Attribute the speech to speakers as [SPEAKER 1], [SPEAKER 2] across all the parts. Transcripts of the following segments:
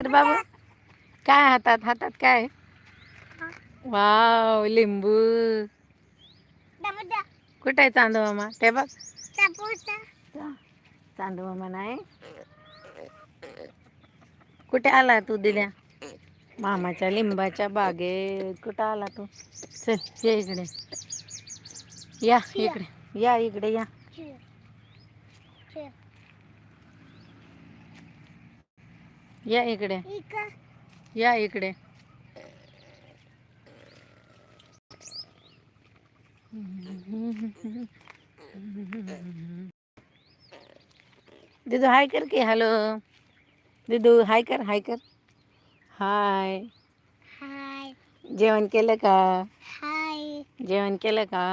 [SPEAKER 1] अरे बाबू काय हातात हातात काय? वाव लिंबू. कुठे आहे चांदू मामा? ते बघ. चांदू मामा नाही. कुठे आला तू दिल्या? मामाच्या लिंबाच्या बागेत. कुठं आला तू? चल या इकडे. या इकडे. या इकडे या. या इकडे. या इकडे. दिदू हाय कर की हॅलो. दिदू हाय कर हाय कर. हाय.
[SPEAKER 2] हाय.
[SPEAKER 1] जेवण केलं का?
[SPEAKER 2] हाय.
[SPEAKER 1] जेवण केलं का?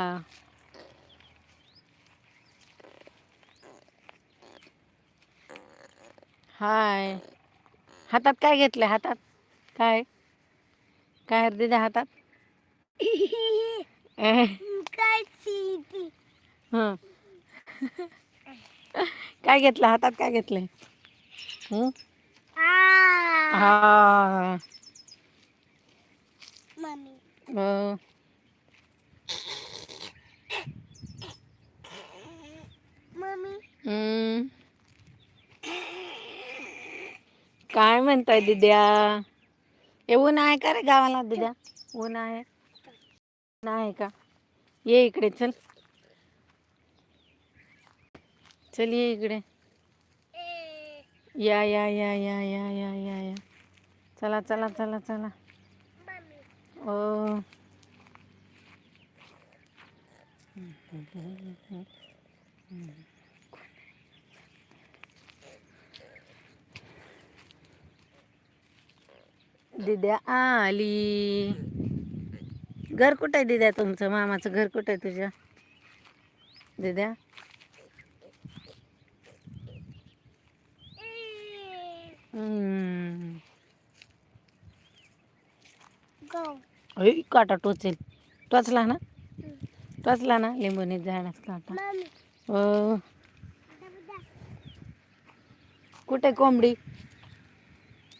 [SPEAKER 1] हाय. हातात काय घेतलं हातात? काय? काय दिदा हातात? अह,
[SPEAKER 2] काय
[SPEAKER 1] घेतलं? हातात काय घेतलंय? हा?
[SPEAKER 2] मम्मी
[SPEAKER 1] हो.
[SPEAKER 2] मम्मी
[SPEAKER 1] हं. काय म्हणताय दिद्या? हे ऊन आहे का रे गावाला दिद्या? ऊन आहे. ऊन आहे का? ये इकडे चल. चल ये इकडे. या या या या या या या या. चला चला चला चला. ओ. दिद्या आली. घर कुठं आहे दिद्या तुमचं? मामाचं घर कुठं आहे तुझ्या? दिद्या? काटा टोचेल. टोचला ना? टोचला ना? लिंबूने झाडाच काटा. हो. कुठे कोंबडी?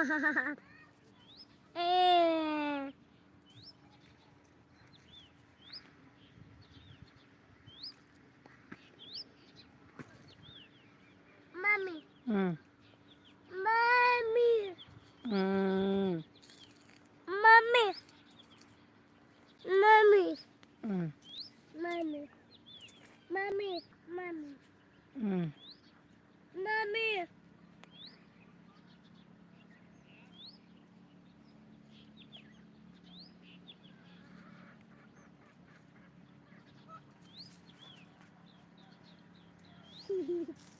[SPEAKER 1] 哎。妈咪。嗯。
[SPEAKER 2] 妈咪。嗯。
[SPEAKER 1] 妈
[SPEAKER 2] 咪。
[SPEAKER 1] 妈
[SPEAKER 2] 咪。
[SPEAKER 1] 嗯。
[SPEAKER 2] 妈咪。
[SPEAKER 1] 妈
[SPEAKER 2] 咪，
[SPEAKER 1] 妈
[SPEAKER 2] 咪。嗯。
[SPEAKER 1] 妈
[SPEAKER 2] 咪。
[SPEAKER 1] 妈
[SPEAKER 2] 咪妈
[SPEAKER 1] 咪
[SPEAKER 2] 妈咪妈
[SPEAKER 1] 咪
[SPEAKER 2] 妈咪 needs.